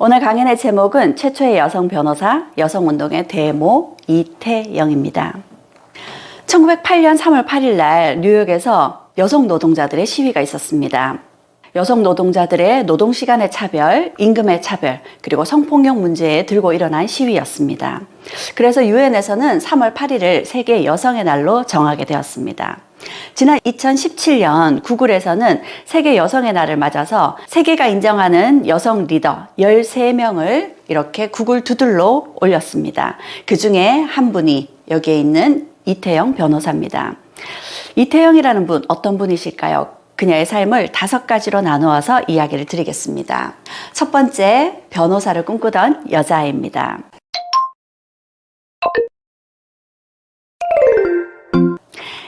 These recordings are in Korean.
오늘 강연의 제목은 최초의 여성 변호사, 여성운동의 대모 이태영입니다. 1908년 3월 8일 날 뉴욕에서 여성 노동자들의 시위가 있었습니다. 여성 노동자들의 노동 시간의 차별, 임금의 차별, 그리고 성폭력 문제에 들고 일어난 시위였습니다. 그래서 유엔에서는 3월 8일을 세계 여성의 날로 정하게 되었습니다. 지난 2017년 구글에서는 세계 여성의 날을 맞아서 세계가 인정하는 여성 리더 13명을 이렇게 구글 두들로 올렸습니다. 그 중에 한 분이 여기에 있는 이태영 변호사입니다. 이태영이라는 분 어떤 분이실까요? 그녀의 삶을 다섯 가지로 나누어서 이야기를 드리겠습니다. 첫 번째, 변호사를 꿈꾸던 여자입니다.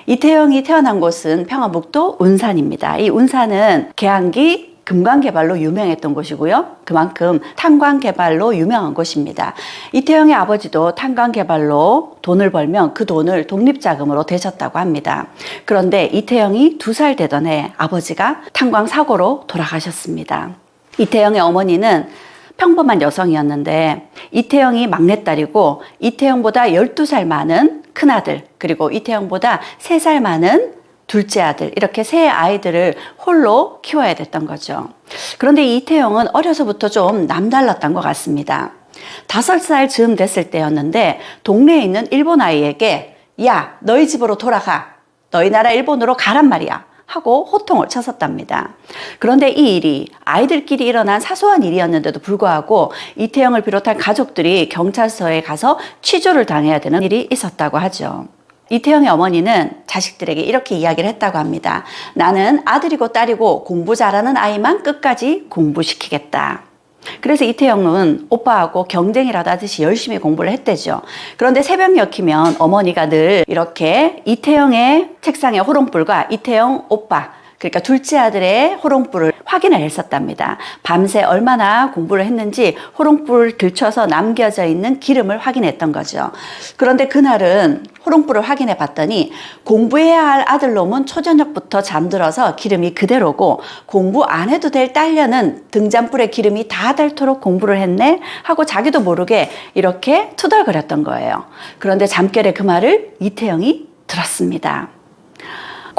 이태영이 태어난 곳은 평화북도 운산입니다. 이 운산은 개항기 금광 개발로 유명했던 곳이고요. 그만큼 탄광 개발로 유명한 곳입니다. 이태영의 아버지도 탄광 개발로 돈을 벌면 그 돈을 독립자금으로 대셨다고 합니다. 그런데 이태영이 두 살 되던 해 아버지가 탄광 사고로 돌아가셨습니다. 이태영의 어머니는 평범한 여성이었는데 이태영이 막내딸이고 이태영보다 12살 많은 큰아들 그리고 이태영보다 3살 많은 둘째 아들 이렇게 세 아이들을 홀로 키워야 됐던 거죠. 그런데 이태영은 어려서부터 좀 남달랐던 것 같습니다. 다섯 살 즈음 됐을 때였는데 동네에 있는 일본 아이에게 야 너희 집으로 돌아가 너희 나라 일본으로 가란 말이야 하고 호통을 쳤었답니다. 그런데 이 일이 아이들끼리 일어난 사소한 일이었는데도 불구하고 이태영을 비롯한 가족들이 경찰서에 가서 취조를 당해야 되는 일이 있었다고 하죠. 이태영의 어머니는 자식들에게 이렇게 이야기를 했다고 합니다. 나는 아들이고 딸이고 공부 잘하는 아이만 끝까지 공부시키겠다. 그래서 이태영은 오빠하고 경쟁이라도 하듯이 열심히 공부를 했대죠. 그런데 새벽녘 이면 어머니가 늘 이렇게 이태영의 책상에 호롱불과 이태영 오빠 그러니까 둘째 아들의 호롱불을 확인을 했었답니다. 밤새 얼마나 공부를 했는지 호롱불 들춰서 남겨져 있는 기름을 확인했던 거죠. 그런데 그날은 호롱불을 확인해 봤더니 공부해야 할 아들놈은 초저녁부터 잠들어서 기름이 그대로고 공부 안 해도 될 딸려는 등잔불에 기름이 다 닳도록 공부를 했네 하고 자기도 모르게 이렇게 투덜거렸던 거예요. 그런데 잠결에 그 말을 이태영이 들었습니다.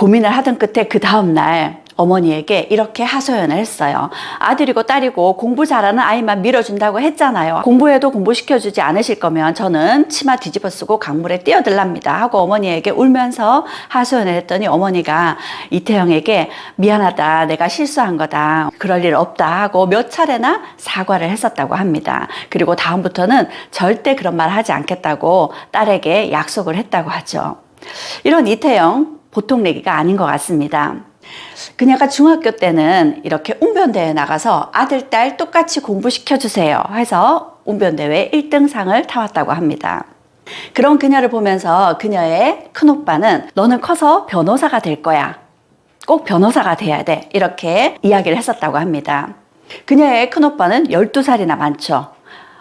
고민을 하던 끝에 그 다음날 어머니에게 이렇게 하소연을 했어요. 아들이고 딸이고 공부 잘하는 아이만 밀어준다고 했잖아요. 공부해도 공부시켜주지 않으실 거면 저는 치마 뒤집어 쓰고 강물에 뛰어들랍니다. 하고 어머니에게 울면서 하소연을 했더니 어머니가 이태영에게 미안하다. 내가 실수한 거다. 그럴 일 없다. 하고 몇 차례나 사과를 했었다고 합니다. 그리고 다음부터는 절대 그런 말 하지 않겠다고 딸에게 약속을 했다고 하죠. 이런 이태영 보통 내기가 아닌 것 같습니다. 그녀가 중학교 때는 이렇게 웅변대회 나가서 아들, 딸 똑같이 공부시켜주세요 해서 웅변대회 1등상을 타왔다고 합니다. 그런 그녀를 보면서 그녀의 큰오빠는 너는 커서 변호사가 될 거야. 꼭 변호사가 돼야 돼. 이렇게 이야기를 했었다고 합니다. 그녀의 큰오빠는 12살이나 많죠.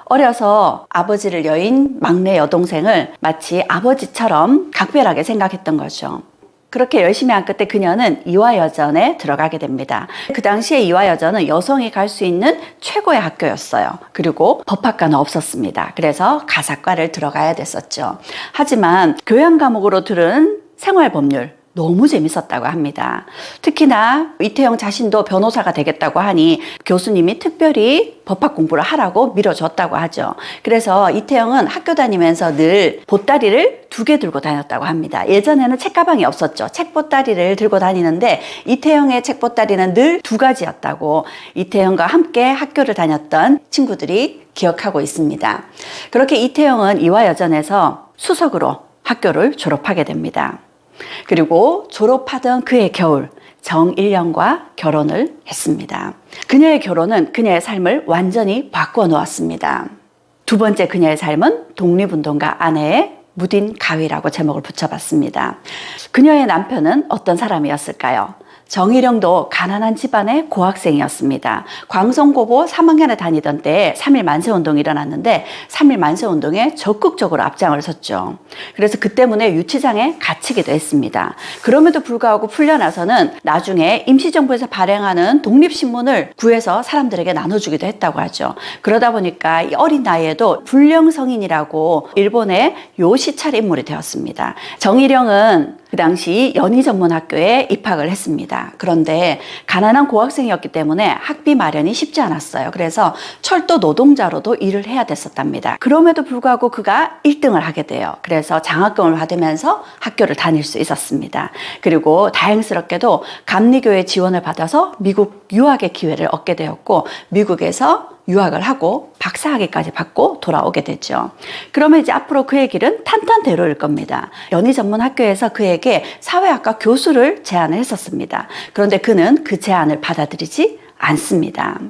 어려서 아버지를 여인 막내 여동생을 마치 아버지처럼 각별하게 생각했던 거죠. 그렇게 열심히 한 끝에 그녀는 이화여전에 들어가게 됩니다. 그 당시에 이화여전은 여성이 갈 수 있는 최고의 학교였어요. 그리고 법학과는 없었습니다. 그래서 가사과를 들어가야 됐었죠. 하지만 교양 과목으로 들은 생활법률, 너무 재밌었다고 합니다. 특히나 이태영 자신도 변호사가 되겠다고 하니 교수님이 특별히 법학 공부를 하라고 밀어줬다고 하죠. 그래서 이태영은 학교 다니면서 늘 보따리를 두 개 들고 다녔다고 합니다. 예전에는 책가방이 없었죠. 책 보따리를 들고 다니는데 이태영의 책 보따리는 늘 두 가지였다고 이태영과 함께 학교를 다녔던 친구들이 기억하고 있습니다. 그렇게 이태영은 이화여전에서 수석으로 학교를 졸업하게 됩니다. 그리고 졸업하던 그의 겨울 정일령과 결혼을 했습니다. 그녀의 결혼은 그녀의 삶을 완전히 바꾸어 놓았습니다. 두 번째 그녀의 삶은 독립운동가 아내의 무딘 가위라고 제목을 붙여봤습니다. 그녀의 남편은 어떤 사람이었을까요? 정일영도 가난한 집안의 고학생이었습니다. 광성고보 3학년에 다니던 때 3일 만세운동이 일어났는데 3일 만세운동에 적극적으로 앞장을 섰죠. 그래서 그 때문에 유치장에 갇히기도 했습니다. 그럼에도 불구하고 풀려나서는 나중에 임시정부에서 발행하는 독립신문을 구해서 사람들에게 나눠주기도 했다고 하죠. 그러다 보니까 이 어린 나이에도 불령성인이라고 일본의 요시찰 인물이 되었습니다. 정일영은 그 당시 연희 전문 학교에 입학을 했습니다. 그런데 가난한 고학생이었기 때문에 학비 마련이 쉽지 않았어요. 그래서 철도 노동자로도 일을 해야 됐었답니다. 그럼에도 불구하고 그가 1등을 하게 돼요. 그래서 장학금을 받으면서 학교를 다닐 수 있었습니다. 그리고 다행스럽게도 감리교의 지원을 받아서 미국 유학의 기회를 얻게 되었고 미국에서 유학을 하고 박사학위까지 받고 돌아오게 되죠. 그러면 이제 앞으로 그의 길은 탄탄대로일 겁니다. 연희 전문 학교에서 그에게 사회학과 교수를 제안을 했었습니다. 그런데 그는 그 제안을 받아들이지 않습니다.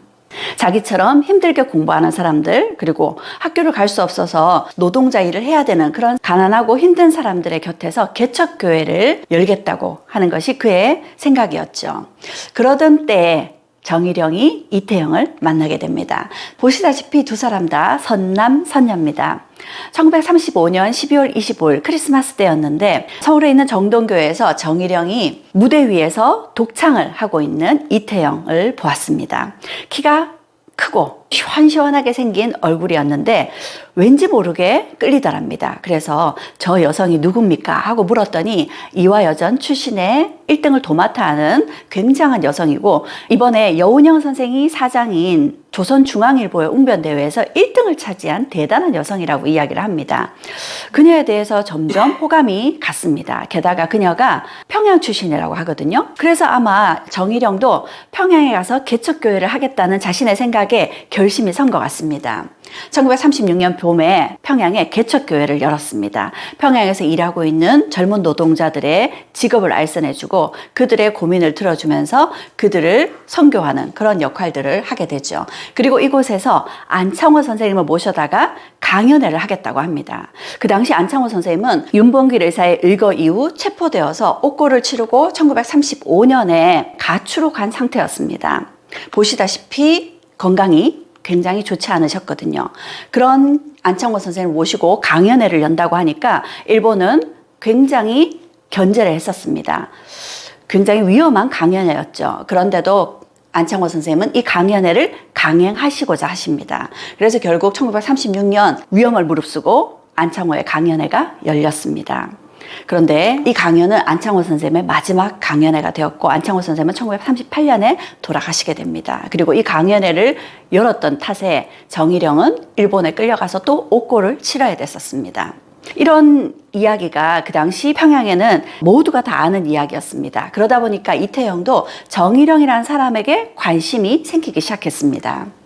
자기처럼 힘들게 공부하는 사람들, 그리고 학교를 갈 수 없어서 노동자 일을 해야 되는 그런 가난하고 힘든 사람들의 곁에서 개척교회를 열겠다고 하는 것이 그의 생각이었죠. 그러던 때에 정일영이 이태영을 만나게 됩니다. 보시다시피 두 사람 다 선남, 선녀입니다. 1935년 12월 25일 크리스마스 때였는데 서울에 있는 정동교회에서 정일영이 무대 위에서 독창을 하고 있는 이태영을 보았습니다. 키가 크고 시원시원하게 생긴 얼굴이었는데 왠지 모르게 끌리더랍니다. 그래서 저 여성이 누굽니까? 하고 물었더니 이화여전 출신의 1등을 도맡아 하는 굉장한 여성이고 이번에 여운영 선생이 사장인 조선중앙일보의 웅변대회에서 1등을 차지한 대단한 여성이라고 이야기를 합니다. 그녀에 대해서 점점 호감이 갔습니다. 게다가 그녀가 평양 출신이라고 하거든요. 그래서 아마 정일영도 평양에 가서 개척교회를 하겠다는 자신의 생각에 결심이 선 것 같습니다. 1936년 봄에 평양에 개척교회를 열었습니다. 평양에서 일하고 있는 젊은 노동자들의 직업을 알선해주고 그들의 고민을 들어주면서 그들을 선교하는 그런 역할들을 하게 되죠. 그리고 이곳에서 안창호 선생님을 모셔다가 강연회를 하겠다고 합니다. 그 당시 안창호 선생님은 윤봉길 의사의 의거 이후 체포되어서 옥고를 치르고 1935년에 가출로 간 상태였습니다. 보시다시피 건강이 굉장히 좋지 않으셨거든요. 그런 안창호 선생님을 모시고 강연회를 연다고 하니까 일본은 굉장히 견제를 했었습니다. 굉장히 위험한 강연회였죠. 그런데도 안창호 선생님은 이 강연회를 강행하시고자 하십니다. 그래서 결국 1936년 위험을 무릅쓰고 안창호의 강연회가 열렸습니다. 그런데 이 강연은 안창호 선생님의 마지막 강연회가 되었고 안창호 선생님은 1938년에 돌아가시게 됩니다. 그리고 이 강연회를 열었던 탓에 정일영은 일본에 끌려가서 또 옥고를 치러야 됐었습니다. 이런 이야기가 그 당시 평양에는 모두가 다 아는 이야기였습니다. 그러다 보니까 이태영도 정일영이라는 사람에게 관심이 생기기 시작했습니다.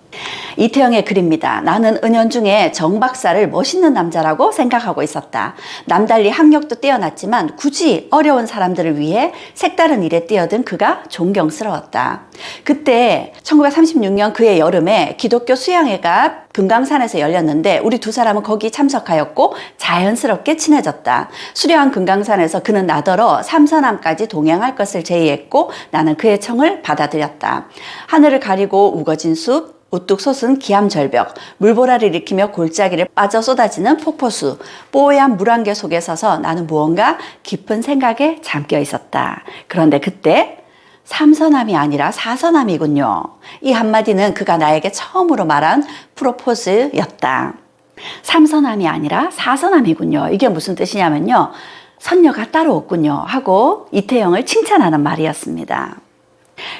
이태영의 글입니다. 나는 은연중에 정 박사를 멋있는 남자라고 생각하고 있었다. 남달리 학력도 뛰어났지만 굳이 어려운 사람들을 위해 색다른 일에 뛰어든 그가 존경스러웠다. 그때 1936년 그의 여름에 기독교 수양회가 금강산에서 열렸는데 우리 두 사람은 거기 참석하였고 자연스럽게 친해졌다. 수려한 금강산에서 그는 나더러 삼서남까지 동행할 것을 제의했고 나는 그의 청을 받아들였다. 하늘을 가리고 우거진 숲, 우뚝 솟은 기암절벽, 물보라를 일으키며 골짜기를 빠져 쏟아지는 폭포수, 뽀얀 물 안개 속에 서서 나는 무언가 깊은 생각에 잠겨 있었다. 그런데 그때 삼서남이 아니라 사서남이군요. 이 한마디는 그가 나에게 처음으로 말한 프로포즈였다. 삼서남이 아니라 사서남이군요. 이게 무슨 뜻이냐면요. 선녀가 따로 없군요. 하고 이태영을 칭찬하는 말이었습니다.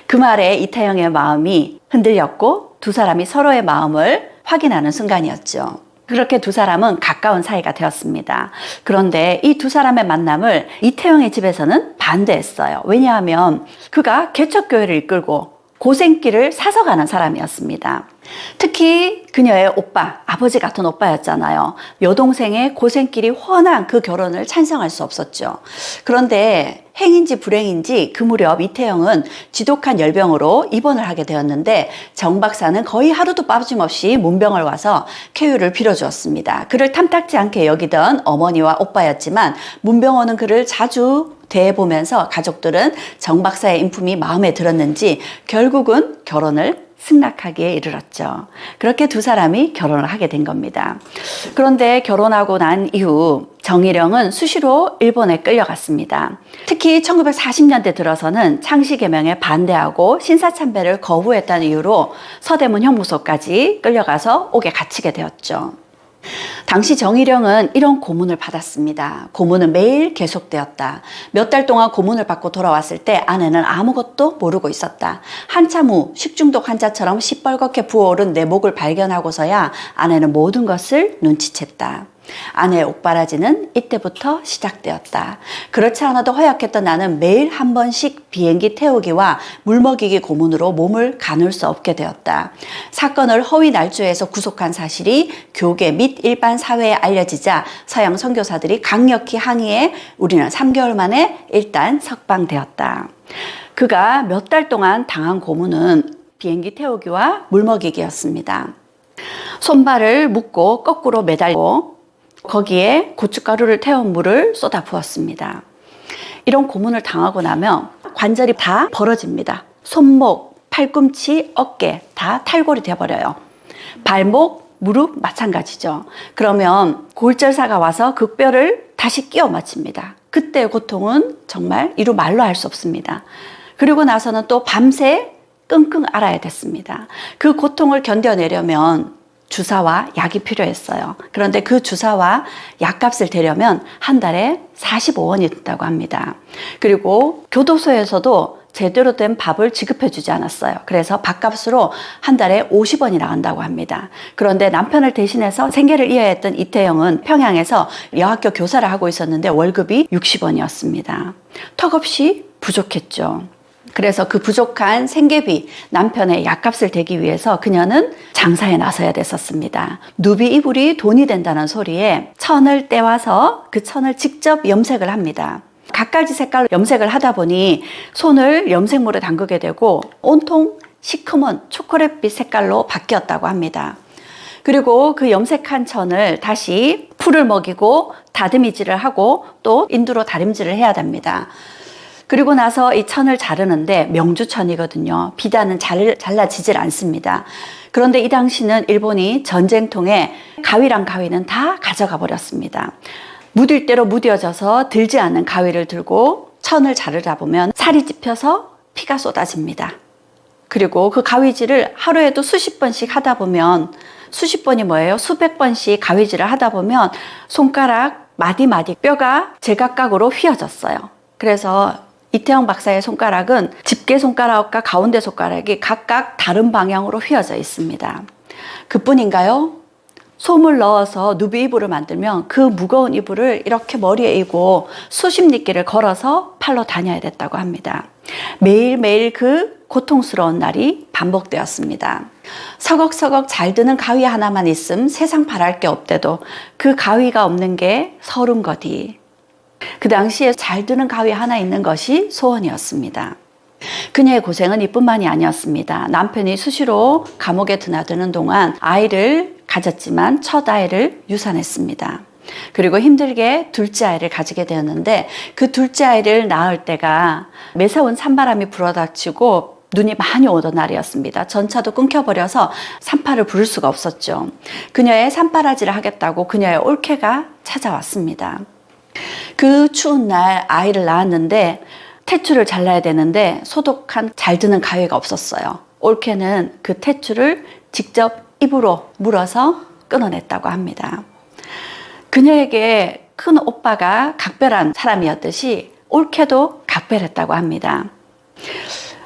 그 말에 이태영의 마음이 흔들렸고 두 사람이 서로의 마음을 확인하는 순간이었죠. 그렇게 두 사람은 가까운 사이가 되었습니다. 그런데 이 두 사람의 만남을 이태영의 집에서는 반대했어요. 왜냐하면 그가 개척교회를 이끌고 고생길을 사서 가는 사람이었습니다. 특히 그녀의 오빠, 아버지 같은 오빠였잖아요. 여동생의 고생길이 훤한 그 결혼을 찬성할 수 없었죠. 그런데 행인지 불행인지 그 무렵 이태영은 지독한 열병으로 입원을 하게 되었는데 정 박사는 거의 하루도 빠짐없이 문병을 와서 쾌유를 빌어주었습니다. 그를 탐탁지 않게 여기던 어머니와 오빠였지만 문병원은 그를 자주 대해보면서 가족들은 정 박사의 인품이 마음에 들었는지 결국은 결혼을 승낙하기에 이르렀죠. 그렇게 두 사람이 결혼을 하게 된 겁니다. 그런데 결혼하고 난 이후 정일영은 수시로 일본에 끌려갔습니다. 특히 1940년대 들어서는 창씨 개명에 반대하고 신사참배를 거부했다는 이유로 서대문 형무소까지 끌려가서 옥에 갇히게 되었죠. 당시 정일영은 이런 고문을 받았습니다. 고문은 매일 계속되었다. 몇 달 동안 고문을 받고 돌아왔을 때 아내는 아무것도 모르고 있었다. 한참 후 식중독 환자처럼 시뻘겋게 부어오른 내 목을 발견하고서야 아내는 모든 것을 눈치챘다. 아내의 옥바라지는 이때부터 시작되었다. 그렇지 않아도 허약했던 나는 매일 한 번씩 비행기 태우기와 물먹이기 고문으로 몸을 가눌 수 없게 되었다. 사건을 허위 날조해서 구속한 사실이 교계 및 일반 사회에 알려지자 서양 선교사들이 강력히 항의해 우리는 3개월 만에 일단 석방되었다. 그가 몇 달 동안 당한 고문은 비행기 태우기와 물먹이기였습니다. 손발을 묶고 거꾸로 매달고 거기에 고춧가루를 태운 물을 쏟아 부었습니다. 이런 고문을 당하고 나면 관절이 다 벌어집니다. 손목, 팔꿈치, 어깨 다 탈골이 되어버려요. 발목, 무릎 마찬가지죠. 그러면 골절사가 와서 그 뼈를 다시 끼워 맞춥니다. 그때의 고통은 정말 이루 말로 할 수 없습니다. 그리고 나서는 또 밤새 끙끙 앓아야 됐습니다. 그 고통을 견뎌내려면 주사와 약이 필요했어요. 그런데 그 주사와 약값을 대려면 한 달에 45원이 든다고 합니다. 그리고 교도소에서도 제대로 된 밥을 지급해 주지 않았어요. 그래서 밥값으로 한 달에 50원이 나간다고 합니다. 그런데 남편을 대신해서 생계를 이어야 했던 이태영은 평양에서 여학교 교사를 하고 있었는데 월급이 60원이었습니다. 턱없이 부족했죠. 그래서 그 부족한 생계비, 남편의 약값을 대기 위해서 그녀는 장사에 나서야 됐었습니다. 누비 이불이 돈이 된다는 소리에 천을 떼와서 그 천을 직접 염색을 합니다. 갖가지 색깔로 염색을 하다 보니 손을 염색물에 담그게 되고 온통 시커먼 초콜릿빛 색깔로 바뀌었다고 합니다. 그리고 그 염색한 천을 다시 풀을 먹이고 다듬이질을 하고 또 인두로 다림질을 해야 됩니다. 그리고 나서 이 천을 자르는데 명주천이거든요. 비단은 잘, 잘라지질 않습니다. 그런데 이 당시는 일본이 전쟁통에 가위랑 가위는 다 가져가 버렸습니다. 무딜 대로 무뎌져서 들지 않는 가위를 들고 천을 자르다 보면 살이 찝혀서 피가 쏟아집니다. 그리고 그 가위질을 하루에도 수십 번씩 하다 보면 수십 번이 뭐예요? 수백 번씩 가위질을 하다 보면 손가락 마디마디 뼈가 제각각으로 휘어졌어요. 그래서 이태영 박사의 손가락은 집게 손가락과 가운데 손가락이 각각 다른 방향으로 휘어져 있습니다. 그뿐인가요? 솜을 넣어서 누비 이불을 만들면 그 무거운 이불을 이렇게 머리에 이고 수십 리길을 걸어서 팔러 다녀야 됐다고 합니다. 매일매일 그 고통스러운 날이 반복되었습니다. 서걱서걱 잘 드는 가위 하나만 있음 세상 바랄 게 없대도 그 가위가 없는 게 서른 거디. 그 당시에 잘 드는 가위 하나 있는 것이 소원이었습니다. 그녀의 고생은 이뿐만이 아니었습니다. 남편이 수시로 감옥에 드나드는 동안 아이를 가졌지만 첫 아이를 유산했습니다. 그리고 힘들게 둘째 아이를 가지게 되었는데 그 둘째 아이를 낳을 때가 매서운 산바람이 불어닥치고 눈이 많이 오던 날이었습니다. 전차도 끊겨버려서 산파를 부를 수가 없었죠. 그녀의 산바라지를 하겠다고 그녀의 올케가 찾아왔습니다. 그 추운 날 아이를 낳았는데 태추를 잘라야 되는데 소독한 잘 드는 가위가 없었어요. 올케는 그 태추를 직접 입으로 물어서 끊어냈다고 합니다. 그녀에게 큰 오빠가 각별한 사람이었듯이 올케도 각별했다고 합니다.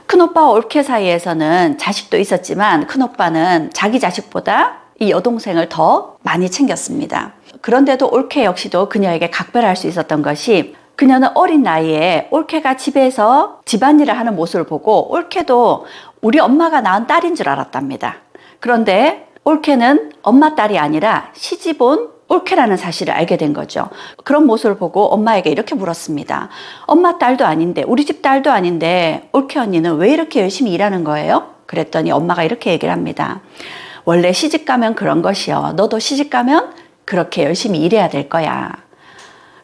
큰 오빠와 올케 사이에서는 자식도 있었지만 큰 오빠는 자기 자식보다 이 여동생을 더 많이 챙겼습니다. 그런데도 올케 역시도 그녀에게 각별할 수 있었던 것이 그녀는 어린 나이에 올케가 집에서 집안일을 하는 모습을 보고 올케도 우리 엄마가 낳은 딸인 줄 알았답니다. 그런데 올케는 엄마 딸이 아니라 시집 온 올케라는 사실을 알게 된 거죠. 그런 모습을 보고 엄마에게 이렇게 물었습니다. 엄마 딸도 아닌데, 우리 집 딸도 아닌데, 올케 언니는 왜 이렇게 열심히 일하는 거예요? 그랬더니 엄마가 이렇게 얘기를 합니다. 원래 시집 가면 그런 것이요. 너도 시집 가면 그렇게 열심히 일해야 될 거야.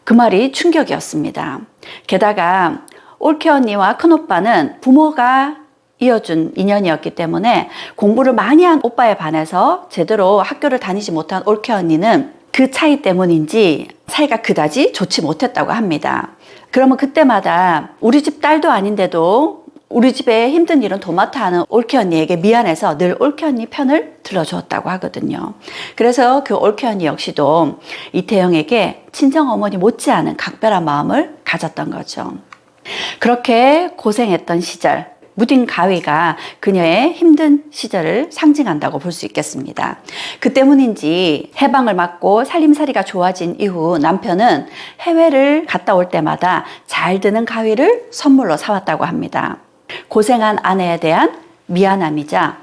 그 말이 충격이었습니다. 게다가 올케 언니와 큰 오빠는 부모가 이어준 인연이었기 때문에 공부를 많이 한 오빠에 반해서 제대로 학교를 다니지 못한 올케 언니는 그 차이 때문인지 사이가 그다지 좋지 못했다고 합니다. 그러면 그때마다 우리 집 딸도 아닌데도 우리 집에 힘든 일은 도맡아 하는 올케 언니에게 미안해서 늘 올케 언니 편을 들어주었다고 하거든요. 그래서 그 올케 언니 역시도 이태영에게 친정 어머니 못지않은 각별한 마음을 가졌던 거죠. 그렇게 고생했던 시절, 무딘 가위가 그녀의 힘든 시절을 상징한다고 볼 수 있겠습니다. 그 때문인지 해방을 맞고 살림살이가 좋아진 이후 남편은 해외를 갔다 올 때마다 잘 드는 가위를 선물로 사왔다고 합니다. 고생한 아내에 대한 미안함이자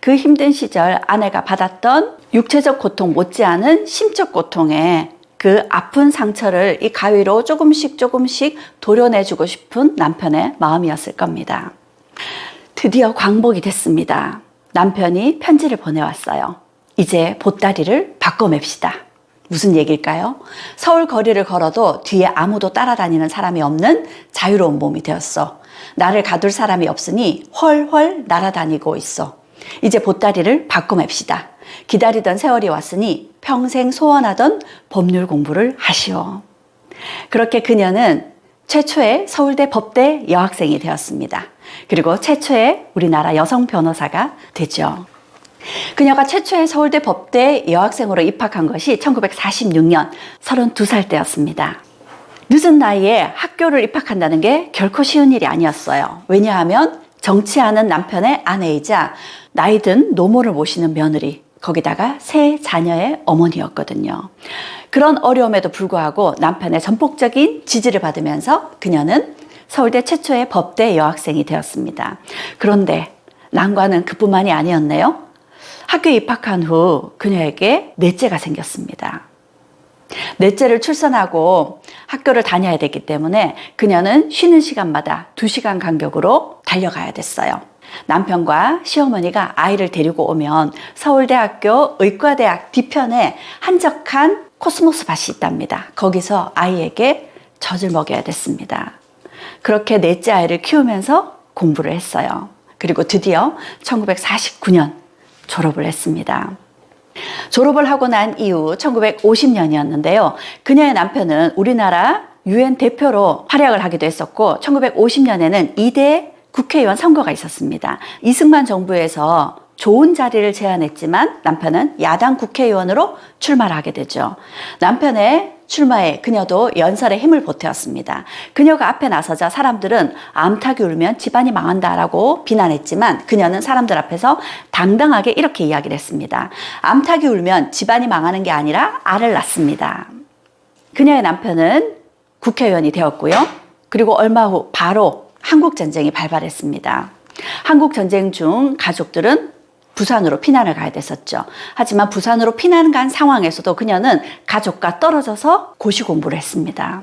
그 힘든 시절 아내가 받았던 육체적 고통 못지않은 심적 고통에 그 아픈 상처를 이 가위로 조금씩 조금씩 도려내주고 싶은 남편의 마음이었을 겁니다. 드디어 광복이 됐습니다. 남편이 편지를 보내왔어요. 이제 보따리를 바꿔맵시다. 무슨 얘기일까요? 서울 거리를 걸어도 뒤에 아무도 따라다니는 사람이 없는 자유로운 몸이 되었어. 나를 가둘 사람이 없으니 헐헐 날아다니고 있어. 이제 보따리를 바꿔맵시다. 기다리던 세월이 왔으니 평생 소원하던 법률 공부를 하시오. 그렇게 그녀는 최초의 서울대 법대 여학생이 되었습니다. 그리고 최초의 우리나라 여성 변호사가 되죠. 그녀가 최초의 서울대 법대 여학생으로 입학한 것이 1946년 32살 때였습니다. 늦은 나이에 학교를 입학한다는 게 결코 쉬운 일이 아니었어요. 왜냐하면 정치하는 남편의 아내이자 나이 든 노모를 모시는 며느리, 거기다가 세 자녀의 어머니였거든요. 그런 어려움에도 불구하고 남편의 전폭적인 지지를 받으면서 그녀는 서울대 최초의 법대 여학생이 되었습니다. 그런데 난관은 그뿐만이 아니었네요. 학교에 입학한 후 그녀에게 넷째가 생겼습니다. 넷째를 출산하고 학교를 다녀야 됐기 때문에 그녀는 쉬는 시간마다 2시간 간격으로 달려가야 됐어요. 남편과 시어머니가 아이를 데리고 오면 서울대학교 의과대학 뒤편에 한적한 코스모스 밭이 있답니다. 거기서 아이에게 젖을 먹여야 됐습니다. 그렇게 넷째 아이를 키우면서 공부를 했어요. 그리고 드디어 1949년 졸업을 했습니다. 졸업을 하고 난 이후 1950년이었는데요. 그녀의 남편은 우리나라 유엔 대표로 활약을 하기도 했었고 1950년에는 2대 국회의원 선거가 있었습니다. 이승만 정부에서 좋은 자리를 제안했지만 남편은 야당 국회의원으로 출마를 하게 되죠. 남편의 출마에 그녀도 연설에 힘을 보태었습니다. 그녀가 앞에 나서자 사람들은 암탉이 울면 집안이 망한다라고 비난했지만 그녀는 사람들 앞에서 당당하게 이렇게 이야기를 했습니다. 암탉이 울면 집안이 망하는 게 아니라 알을 낳습니다. 그녀의 남편은 국회의원이 되었고요. 그리고 얼마 후 바로 한국 전쟁이 발발했습니다. 한국 전쟁 중 가족들은 부산으로 피난을 가야 됐었죠. 하지만 부산으로 피난 간 상황에서도 그녀는 가족과 떨어져서 고시 공부를 했습니다.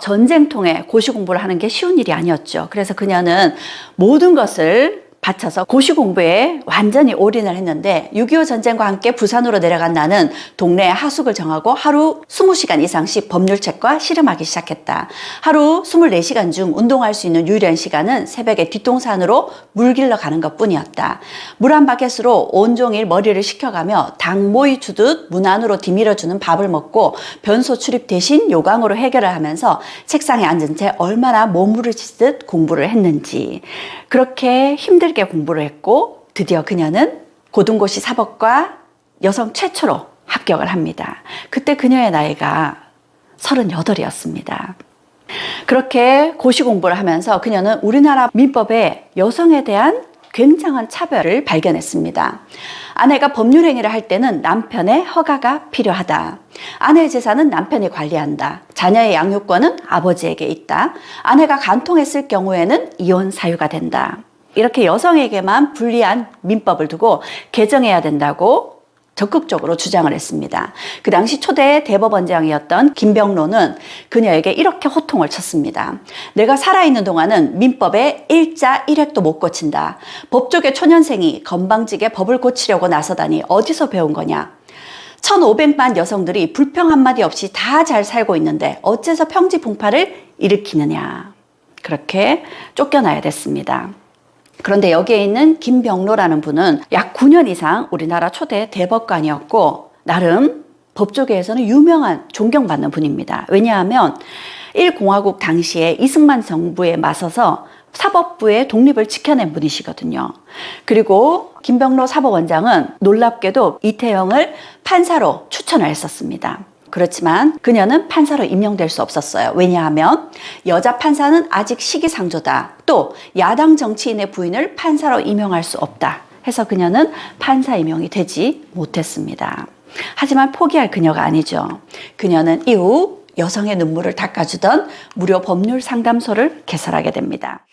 전쟁통에 고시 공부를 하는 게 쉬운 일이 아니었죠. 그래서 그녀는 모든 것을 바쳐서 고시 공부에 완전히 올인을 했는데 6.25 전쟁과 함께 부산으로 내려간 나는 동네 하숙을 정하고 하루 20시간 이상씩 법률책과 실험하기 시작했다. 하루 24시간 중 운동할 수 있는 유일한 시간은 새벽에 뒷동산으로 물 길러 가는 것 뿐이었다. 물 한 바켓으로 온종일 머리를 식혀가며 당 모이 주듯 문 안으로 디밀어주는 밥을 먹고 변소 출입 대신 요강으로 해결을 하면서 책상에 앉은 채 얼마나 몸부림치듯 공부를 했는지 그렇게 힘들게 공부를 했고 드디어 그녀는 고등고시 사법과 여성 최초로 합격을 합니다. 그때 그녀의 나이가 38이었습니다. 그렇게 고시 공부를 하면서 그녀는 우리나라 민법에 여성에 대한 굉장한 차별을 발견했습니다. 아내가 법률 행위를 할 때는 남편의 허가가 필요하다. 아내의 재산은 남편이 관리한다. 자녀의 양육권은 아버지에게 있다. 아내가 간통했을 경우에는 이혼 사유가 된다. 이렇게 여성에게만 불리한 민법을 두고 개정해야 된다고 적극적으로 주장을 했습니다. 그 당시 초대 대법원장이었던 김병로는 그녀에게 이렇게 호통을 쳤습니다. 내가 살아있는 동안은 민법에 일자 일획도 못 고친다. 법조계 초년생이 건방지게 법을 고치려고 나서다니 어디서 배운 거냐? 1,500만 여성들이 불평 한마디 없이 다 잘 살고 있는데 어째서 평지풍파를 일으키느냐. 그렇게 쫓겨나야 됐습니다. 그런데 여기에 있는 김병로라는 분은 약 9년 이상 우리나라 초대 대법관이었고 나름 법조계에서는 유명한 존경받는 분입니다. 왜냐하면 1공화국 당시에 이승만 정부에 맞서서 사법부의 독립을 지켜낸 분이시거든요. 그리고 김병로 사법원장은 놀랍게도 이태영을 판사로 추천을 했었습니다. 그렇지만 그녀는 판사로 임명될 수 없었어요. 왜냐하면 여자 판사는 아직 시기상조다. 또 야당 정치인의 부인을 판사로 임명할 수 없다. 해서 그녀는 판사 임명이 되지 못했습니다. 하지만 포기할 그녀가 아니죠. 그녀는 이후 여성의 눈물을 닦아주던 무료 법률 상담소를 개설하게 됩니다.